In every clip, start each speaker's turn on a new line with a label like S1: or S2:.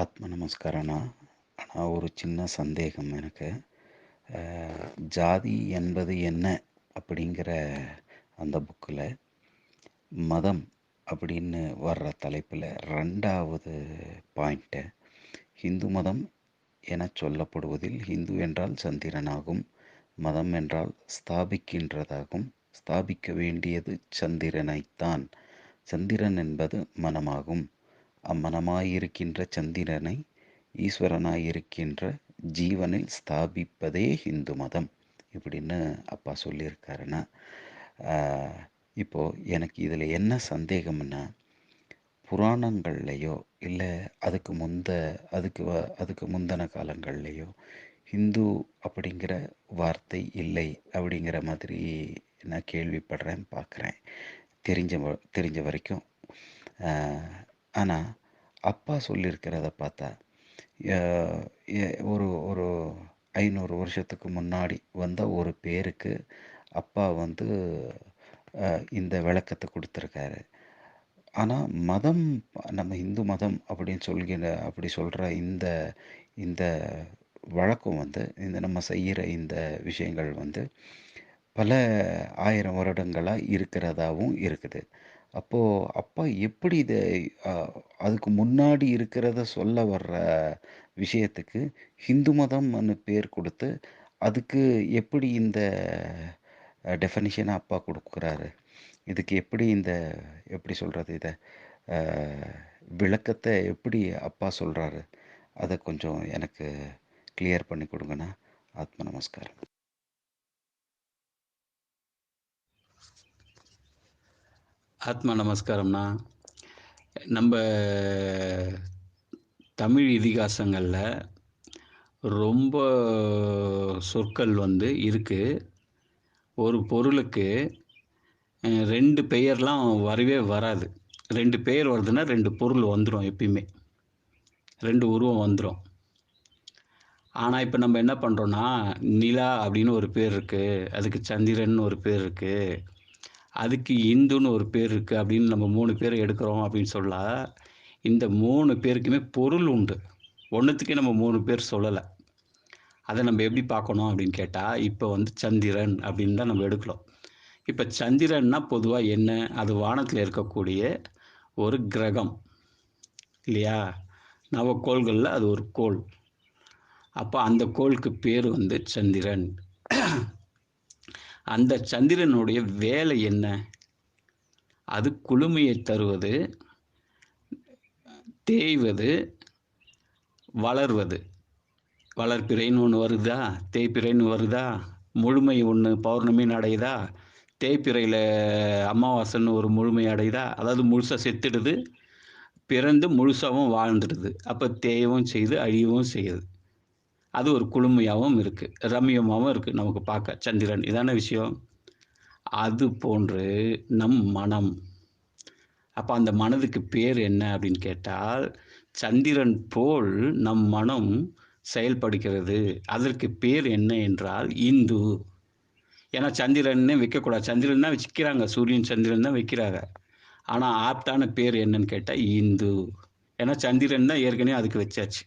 S1: ஆத்ம நமஸ்காரண்ணா ஆனால் ஒரு சின்ன சந்தேகம் எனக்கு. ஜாதி என்பது என்ன அப்படிங்கிற அந்த புக்கில் மதம் அப்படின்னு வர்ற தலைப்பில் ரெண்டாவது பாயிண்ட்டு ஹிந்து மதம் என சொல்லப்படுவதில் ஹிந்து என்றால் சந்திரனாகும் மதம் என்றால் ஸ்தாபிக்கின்றதாகும் ஸ்தாபிக்க வேண்டியது சந்திரனைத்தான். சந்திரன் என்பது மனமாகும். அம்மனமாயிருக்கின்ற சந்திரனை ஈஸ்வரனாயிருக்கின்ற ஜீவனில் ஸ்தாபிப்பதே ஹிந்து மதம். இப்படின்னு அப்பா சொல்லியிருக்காருன்னா இப்போது எனக்கு இதில் என்ன சந்தேகம்னா புராணங்கள்லையோ இல்லை அதுக்கு முந்த அதுக்கு அதுக்கு முந்தின காலங்கள்லையோ ஹிந்து அப்படிங்கிற வார்த்தை இல்லை அப்படிங்கிற மாதிரி நான் கேள்விப்படுறேன் பார்க்குறேன். தெரிஞ்ச வ- தெரிஞ்ச வரைக்கும் ஆனால் அப்பா சொல்லியிருக்கிறத பார்த்தா ஒரு ஒரு ஐநூறு வருஷத்துக்கு முன்னாடி வந்த ஒரு பேருக்கு அப்பா வந்து இந்த விளக்கத்தை கொடுத்துருக்காரு. ஆனால் மதம் நம்ம இந்து மதம் அப்படின்னு சொல்கிற அப்படி சொல்கிற இந்த இந்த வழக்கம் வந்து இந்த நம்ம செய்கிற இந்த விஷயங்கள் வந்து பல ஆயிரம் வருடங்களாக இருக்கிறதாவும் இருக்குது. அப்போது அப்பா எப்படி இதை அதுக்கு முன்னாடி இருக்கிறத சொல்ல வர்ற விஷயத்துக்கு ஹிந்து மதம்னு பேர் கொடுத்து அதுக்கு எப்படி இந்த டெஃபனிஷனை அப்பா கொடுக்குறாரு? இதுக்கு எப்படி இந்த எப்படி சொல்கிறது இதை விளக்கத்தை எப்படி அப்பா சொல்கிறாரு அதை கொஞ்சம் எனக்கு கிளியர் பண்ணி கொடுங்கண்ணா ஆத்ம நமஸ்காரம்.
S2: ஆத்மா நமஸ்காரம்ண்ணா நம்ம தமிழ் இதிகாசங்களில் ரொம்ப சொற்கள் வந்து இருக்குது ஒரு பொருளுக்கு ரெண்டு பெயர்லாம் வரவே வராது. ரெண்டு பெயர் வருதுன்னா ரெண்டு பொருள் வந்துடும் எப்பயுமே. ரெண்டு உருவம் வந்துடும் ஆனால் இப்போ நம்ம என்ன பண்ணுறோன்னா நிலா அப்படின்னு ஒரு பேர் இருக்குது அதுக்கு சந்திரன் ஒரு பேர் இருக்குது அதுக்கு இந்துன்னு ஒரு பேர் இருக்குது அப்படின்னு நம்ம மூணு பேர் எடுக்கிறோம் அப்படின்னு சொல்ல இந்த மூணு பேருக்குமே பொருள் உண்டு. ஒன்றுத்துக்கே நம்ம மூணு பேர் சொல்லலை. அதை நம்ம எப்படி பார்க்கணும் அப்படின்னு கேட்டால் இப்போ வந்து சந்திரன் அப்படின்னு தான் நம்ம எடுக்கிறோம். இப்போ சந்திரன்னா பொதுவாக என்ன? அது வானத்தில் இருக்கக்கூடிய ஒரு கிரகம் இல்லையா? நவக்கோள்களில் அது ஒரு கோள். அப்போ அந்த கோளுக்கு பேர் வந்து சந்திரன். அந்த சந்திரனுடைய வேலை என்ன? அது குளுமையை தருவது தேய்வது வளர்வது. வளர்ப்பிறைன்னு ஒன்று வருதா? தேய்ப்பிறைன்னு வருதா? முழுமை ஒன்று பௌர்ணமின்னு அடையுதா? தேய்ப்பிறையில் அமாவாசைன்னு ஒரு முழுமை அடையுதா? அதாவது முழுசாக செத்துடுது பிறந்து முழுசாகவும் வாழ்ந்துடுது. அப்போ தேயவும் செய்து அழியவும் செய்யுது. அது ஒரு குளுமையாகவும் இருக்குது ரம்யமாகவும் இருக்குது நமக்கு பார்க்க சந்திரன் இதான விஷயம்? அது போன்று நம் மனம். அப்போ அந்த மனதுக்கு பேர் என்ன அப்படின்னு கேட்டால் சந்திரன் போல் நம் மனம் செயல்படுகிறது. அதற்கு பேர் என்ன என்றால் இந்து. ஏன்னா சந்திரன்னே வைக்கக்கூடாது. சந்திரன் தான் வச்சுக்கிறாங்க சூரியன் சந்திரன் தான் வைக்கிறாங்க. ஆனால் ஆப்டான பேர் என்னன்னு கேட்டால் இந்து. ஏன்னா சந்திரன் தான் ஏற்கனவே அதுக்கு வச்சாச்சு.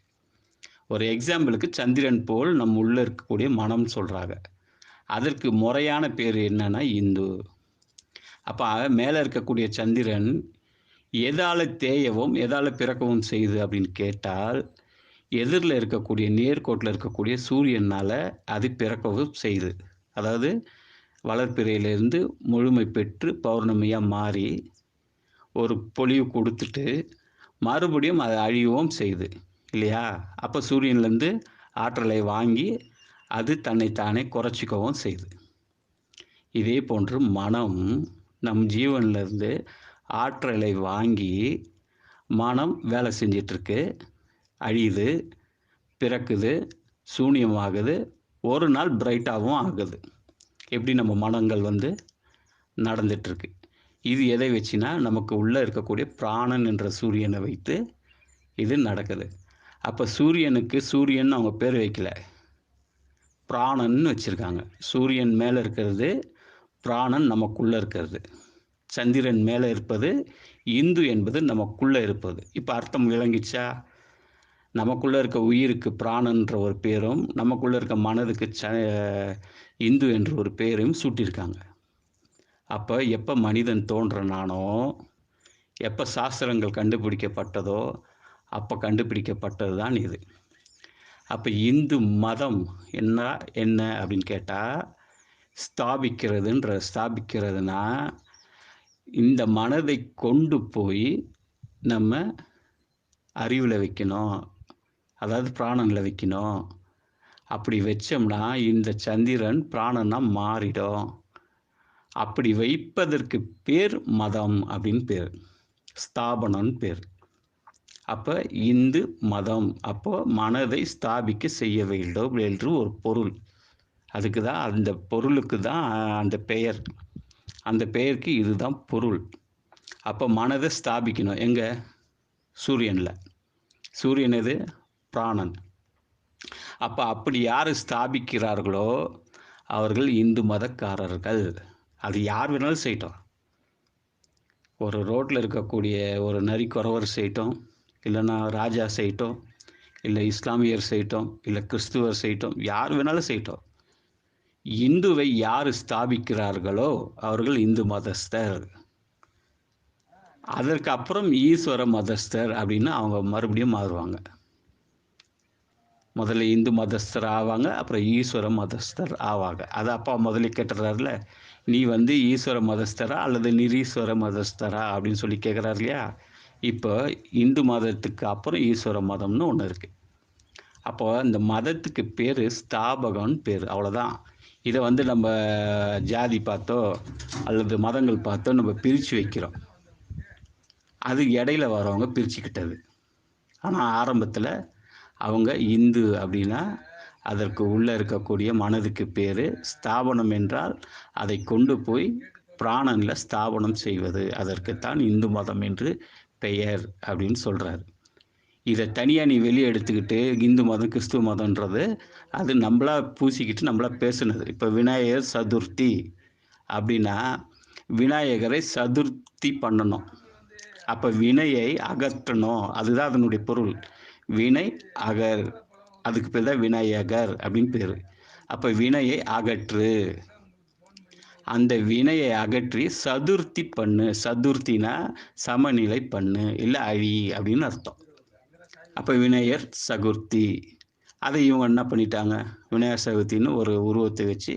S2: ஒரு எக்ஸாம்பிளுக்கு சந்திரன் போல் நம் உள்ளே இருக்கக்கூடிய மனம் சொல்கிறாங்க அதற்கு முறையான பேர் என்னன்னா இந்து. அப்போ மேலே இருக்கக்கூடிய சந்திரன் எதால் தேயவும் எதால் பிறக்கவும் செய்யுது அப்படின்னு கேட்டால் எதிரில் இருக்கக்கூடிய நேர்கோட்டில் இருக்கக்கூடிய சூரியனால் அது பிறக்கவும் செய்யுது அதாவது வளர்ப்பிறையிலேருந்து முழுமை பெற்று பௌர்ணமியாக மாறி ஒரு பொலிவு கொடுத்துட்டு மறுபடியும் அதை அழியவும் செய்யுது இல்லையா? அப்போ சூரியன்லேருந்து ஆற்றலை வாங்கி அது தன்னைத்தானே குறைச்சிக்கவும் செய்யுது இதே போன்று மனம் நம் ஜீவன்லேருந்து ஆற்றலை வாங்கி மனம் வேலை செஞ்சிட்ருக்கு. அழியுது பிறக்குது சூனியமாகுது ஒரு நாள் பிரைட்டாகவும் ஆகுது. எப்படி நம்ம மனங்கள் வந்து நடந்துட்டுருக்கு இது எதை வச்சுனா நமக்கு உள்ளே இருக்கக்கூடிய பிராணன் என்ற சூரியனை வைத்து இது நடக்குது. அப்போ சூரியனுக்கு சூரியன் அவங்க பேர் வைக்கல. பிராணன்னு வச்சுருக்காங்க. சூரியன் மேலே இருக்கிறது பிராணன் நமக்குள்ளே இருக்கிறது. சந்திரன் மேலே இருப்பது இந்து என்பது நமக்குள்ளே இருப்பது. இப்போ அர்த்தம் விளங்கிச்சா நமக்குள்ளே இருக்க உயிருக்கு பிராணன்ற ஒரு பேரும் நமக்குள்ளே இருக்க மனதுக்கு ச இந்து என்ற ஒரு பேரையும் சூட்டியிருக்காங்க. அப்போ எப்போ மனிதன் தோன்றனானோ எப்போ சாஸ்திரங்கள் கண்டுபிடிக்கப்பட்டதோ அப்போ கண்டுபிடிக்கப்பட்டது தான் இது. அப்போ இந்து மதம் என்ன என்ன அப்படின்னு கேட்டால் ஸ்தாபிக்கிறதுன்ற ஸ்தாபிக்கிறதுனா இந்த மனதை கொண்டு போய் நம்ம அறிவில் வைக்கணும். அதாவது பிராணனில் வைக்கணும். அப்படி வச்சோம்னா இந்த சந்திரன் பிராணனாக மாறிடும். அப்படி வைப்பதற்கு பேர் மதம் அப்படின்னு பேர். ஸ்தாபனம்னு பேர். அப்போ இந்து மதம் அப்போ மனதை ஸ்தாபிக்க செய்ய வேண்டும் என்று ஒரு பொருள். அதுக்கு தான் அந்த பொருளுக்கு தான் அந்த பெயர். அந்த பெயருக்கு இதுதான் பொருள். அப்போ மனதை ஸ்தாபிக்கணும். எங்கே? சூரியனில். சூரியன் எது? பிராணன். அப்போ அப்படி யார் ஸ்தாபிக்கிறார்களோ அவர்கள் இந்து மதக்காரர்கள். அது யார் வேணாலும் செய்யட்டும். ஒரு ரோட்டில் இருக்கக்கூடிய ஒரு நரி குறவர் செய்யட்டும். இல்லைன்னா ராஜா செய்யட்டும் இல்லை இஸ்லாமியர் செய்யட்டும் இல்லை கிறிஸ்துவர் செய்யட்டும் யார் வேணாலும் செய்யட்டும். இந்துவை யார் ஸ்தாபிக்கிறார்களோ அவர்கள் இந்து மதஸ்தர். அதற்கு அப்புறம் ஈஸ்வர மதஸ்தர் அப்படின்னு அவங்க மறுபடியும் மாறுவாங்க. முதல்ல இந்து மதஸ்தர் ஆவாங்க அப்புறம் ஈஸ்வர மதஸ்தர் ஆவாங்க. அது அப்பா முதல்ல கேட்டுறாருல நீ வந்து ஈஸ்வர மதஸ்தரா அல்லது நிரீஸ்வர மதஸ்தரா? அப்படின்னு சொல்லி கேட்குறாரு இல்லையா? இப்போ இந்து மதத்துக்கு அப்புறம் ஈஸ்வர மதம்னு ஒன்று இருக்குது அப்போ இந்த மதத்துக்கு பேர் ஸ்தாபகம்னு பேர் அவ்வளோதான் இதை வந்து நம்ம ஜாதி பார்த்தோ அல்லது மதங்கள் பார்த்தோ நம்ம பிரித்து வைக்கிறோம். அது இடையில வரவங்க பிரிச்சுக்கிட்டது. ஆனால் ஆரம்பத்தில் அவங்க இந்து அப்படின்னா அதற்கு உள்ளே இருக்கக்கூடிய மனதுக்கு பேர் ஸ்தாபனம் என்றால் அதை கொண்டு போய் பிராணனில் ஸ்தாபனம் செய்வது. அதற்குத்தான் இந்து மதம் என்று பெயர் அப்படின்னு சொல்கிறாரு இதை தனியாக நீ வெளியே எடுத்துக்கிட்டு இந்து மதம் கிறிஸ்துவ மதம்ன்றது அது நம்மளா பூசிக்கிட்டு நம்மளா பேசுனது. இப்போ விநாயகர் சதுர்த்தி அப்படின்னா விநாயகரை சதுர்த்தி பண்ணணும். அப்போ வினையை அகற்றணும். அதுதான் அதனுடைய பொருள். வினை அகர். அதுக்கு பேர் தான் விநாயகர் அப்படின்னு பேர். அப்போ வினையை அகற்று. அந்த வினையை அகற்றி சதுர்த்தி பண்ணு. சதுர்த்தினா சமநிலை பண்ணு இல்லை அழி அப்படின்னு அர்த்தம். அப்போ விநாயகர் சதுர்த்தி. அதை இவங்க என்ன பண்ணிட்டாங்க? விநாயகர் சதுர்த்தின்னு ஒரு உருவத்தை வச்சு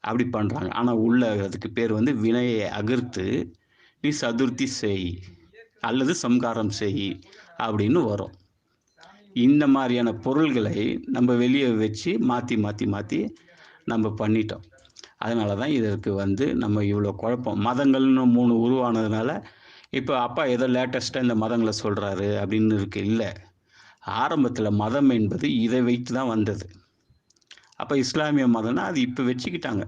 S2: அப்படி பண்ணுறாங்க ஆனால் உள்ள அதுக்கு பேர் வந்து வினையை அகர்த்து நீ சதுர்த்தி செய் அல்லது சம்காரம் செய் அப்படின்னு வரும். இந்த மாதிரியான பொருள்களை நம்ம வெளியே வச்சு மாற்றி மாற்றி மாற்றி நம்ம பண்ணிட்டோம். அதனால தான் இதற்கு வந்து நம்ம இவ்வளோ குழப்பம். மதங்கள்னு மூணு உருவானதுனால இப்போ அப்பா ஏதோ லேட்டஸ்ட்டாக இந்த மதங்களை சொல்கிறாரு அப்படின்னு இருக்கு. இல்லை. ஆரம்பத்தில் மதம் என்பது இதை வைத்து தான் வந்தது. அப்போ இஸ்லாமிய மதம்னா அது இப்போ வச்சுக்கிட்டாங்க.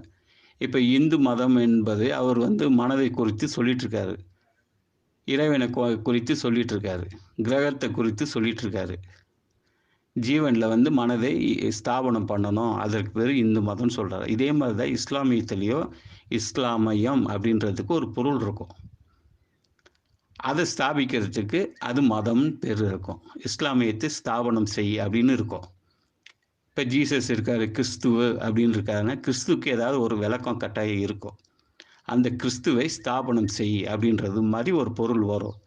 S2: இப்போ இந்து மதம் என்பது அவர் வந்து மனதை குறித்து சொல்லிகிட்ருக்காரு இறைவனை குறித்து சொல்லிகிட்ருக்காரு கிரகத்தை குறித்து சொல்லிகிட்ருக்காரு ஜீவனில் வந்து மனதை ஸ்தாபனம் பண்ணணும். அதற்கு பேர் இந்து மதம்னு சொல்கிறாரு இதே மாதிரி தான் இஸ்லாமியத்துலேயோ இஸ்லாமயம் அப்படின்றதுக்கு ஒரு பொருள் இருக்கும். அதை ஸ்தாபிக்கிறதுக்கு அது மதம்னு பேர் இருக்கும். இஸ்லாமியத்தை ஸ்தாபனம் செய் அப்படின்னு இருக்கும். இப்போ ஜீசஸ் இருக்காரு கிறிஸ்துவ அப்படின்னு இருக்காருன்னா கிறிஸ்துவுக்கு ஏதாவது ஒரு விளக்கம் கட்டாயம் இருக்கும். அந்த கிறிஸ்துவை ஸ்தாபனம் செய் அப்படின்றது மாதிரி ஒரு பொருள் வரும்.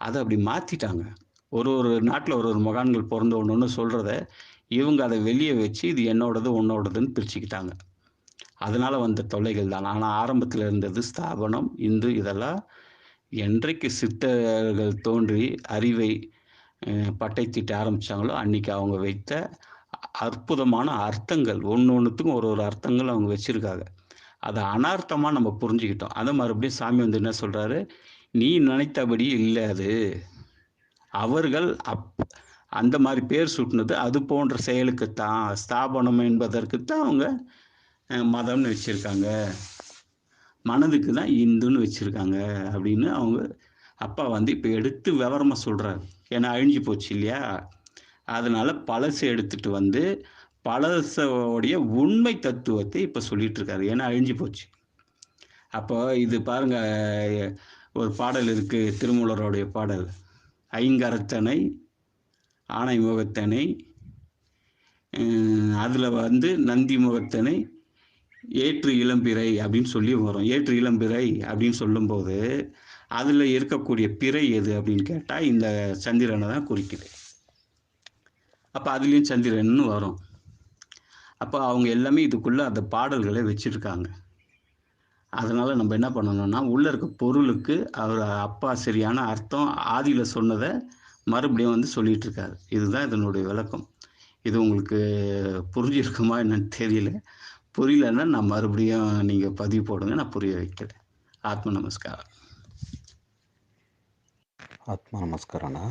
S2: அதை அப்படி மாற்றிட்டாங்க ஒரு ஒரு நாட்டில் ஒரு ஒரு மகான்கள் பிறந்த ஒன்று சொல்கிறத இவங்க அதை வெளியே வச்சு இது என்னோடது உன்னோடதுன்னு பிரிச்சுக்கிட்டாங்க. அதனால் வந்த தொல்லைகள் தான். ஆனால் ஆரம்பத்தில் இருந்தது ஸ்தாபனம் இந்து இதெல்லாம் என்றைக்கு சித்தர்கள் தோன்றி அறிவை பட்டை தீட்ட ஆரம்பித்தாங்களோ அன்றைக்கி அவங்க வைத்த அற்புதமான அர்த்தங்கள். ஒன்று ஒன்றுத்துக்கும் ஒரு ஒரு அர்த்தங்கள் அவங்க வச்சுருக்காங்க. அதை அனார்த்தமாக நம்ம புரிஞ்சுக்கிட்டோம். அதை மறுபடியும் சாமி வந்து என்ன சொல்கிறாரு நீ நினைத்தபடி இல்லை அது. அவர்கள் அப் அந்த மாதிரி பேர் சூட்டினது அது போன்ற செயலுக்கு தான் ஸ்தாபனம் என்பதற்குத்தான் அவங்க மதம்னு வச்சுருக்காங்க. மனதுக்கு தான் இந்துன்னு வச்சுருக்காங்க அப்படின்னு அவங்க அப்பா வந்து இப்போ எடுத்து விவரமாக சொல்கிறார் ஏன்னா அழிஞ்சு போச்சு இல்லையா? அதனால் பழசை எடுத்துட்டு வந்து பழசோடைய உண்மை தத்துவத்தை இப்போ சொல்லிட்டு இருக்காரு. ஏன்னா அழிஞ்சு போச்சு. அப்போ இது பாருங்க ஒரு பாடல் இருக்குது திருமூலருடைய பாடல். ஐங்கரத்தனை ஆனை முகத்தனை அதில் வந்து நந்தி முகத்தனை ஏற்று இளம்பிறை அப்படின்னு சொல்லி வரும். ஏற்று இளம்பிறை அப்படின்னு சொல்லும்போது அதில் இருக்கக்கூடிய பிறை எது அப்படின்னு கேட்டால் இந்த சந்திரனை தான் குறிக்குது. அப்போ அதுலேயும் சந்திரன்னு வரும். அப்போ அவங்க எல்லாமே இதுக்குள்ளே அந்த பாடல்களை வச்சுருக்காங்க. அதனால் நம்ம என்ன பண்ணணும்னா உள்ளே இருக்க பொருளுக்கு அவர் அப்பா சரியான அர்த்தம் ஆதியில் சொன்னதை மறுபடியும் வந்து சொல்லிட்டு இருக்காரு இதுதான் இதனுடைய விளக்கம். இது உங்களுக்கு புரிஞ்சிருக்குமா என்னன்னு தெரியல. புரியலன்னா நான் மறுபடியும் நீங்கள் பதிவு போடுங்க நான் புரிய வைக்கிறேன். ஆத்ம நமஸ்காரம்.
S1: ஆத்மா நமஸ்காரண்ணா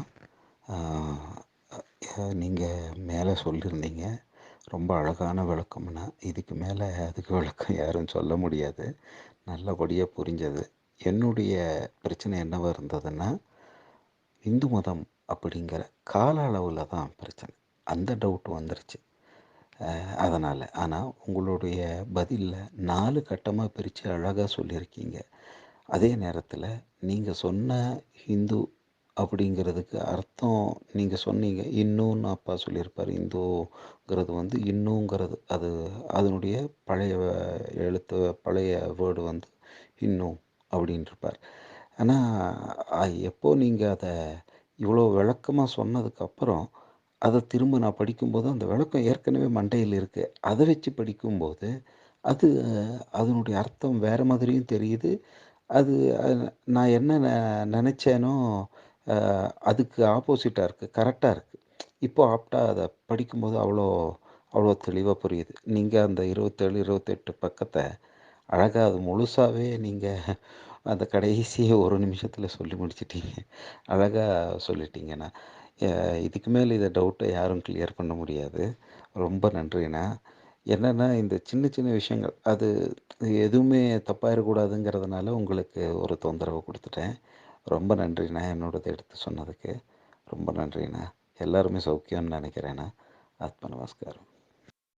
S1: நீங்கள் மேலே சொல்லியிருந்தீங்க. ரொம்ப அழகான விளக்கம்னா இதுக்கு மேலே அதுக்கு விளக்கம் யாரும் சொல்ல முடியாது. நல்லபடியாக புரிஞ்சது. என்னுடைய பிரச்சனை என்னவாக இருந்ததுன்னா இந்து மதம் அப்படிங்கிற கால அளவில் தான் பிரச்சனை. அந்த டவுட் வந்துருச்சு. அதனால். ஆனால் உங்களுடைய பதிலில் நாலு கட்டமாக பிரித்து அழகாக சொல்லியிருக்கீங்க. அதே நேரத்தில் நீங்கள் சொன்ன ஹிந்து அப்படிங்கிறதுக்கு அர்த்தம் நீங்கள் சொன்னீங்க. இன்னும்னு அப்பா சொல்லியிருப்பார். இந்துங்கிறது வந்து இன்னுங்கிறது. அது அதனுடைய பழைய எழுத்து பழைய வேர்டு வந்து இன்னும் அப்படின்ட்டுருப்பார் ஆனால் எப்போ நீங்கள் அதை இவ்வளோ விளக்கமாக சொன்னதுக்கப்புறம் அதை திரும்ப நான் படிக்கும்போது அந்த விளக்கம் ஏற்கனவே மண்டையில் இருக்குது அதை வச்சு படிக்கும்போது அது அதனுடைய அர்த்தம் வேறு மாதிரியும் தெரியுது. அது நான் என்ன நினச்சேனோ அதுக்கு ஆப்போசிட்டாக இருக்குது கரெக்டாக இருக்குது இப்போது ஆப்டாக அதை படிக்கும்போது அவ்வளோ அவ்வளோ தெளிவாக புரியுது. நீங்கள் அந்த இருபத்தேழு இருபத்தெட்டு பக்கத்தை அழகாக அது முழுசாகவே நீங்கள் அந்த கடைசியை ஒரு நிமிஷத்தில் சொல்லி முடிச்சிட்டீங்க. அழகாக சொல்லிட்டீங்கண்ணா இதுக்கு மேலே இதை டவுட்டை யாரும் கிளியர் பண்ண முடியாது. ரொம்ப நன்றிண்ணா. என்னென்னா இந்த சின்ன சின்ன விஷயங்கள் அது எதுவுமே தப்பாயிடக்கூடாதுங்கிறதுனால உங்களுக்கு ஒரு தொந்தரவு கொடுத்துட்டேன். ரொம்ப நன்றிண்ணா என்னோடதை எடுத்து சொன்னதுக்கு. ரொம்ப நன்றிண்ணா. எல்லாருமே சௌக்கியம்னு நினைக்கிறேண்ணா. ஆத்ம நமஸ்காரம்.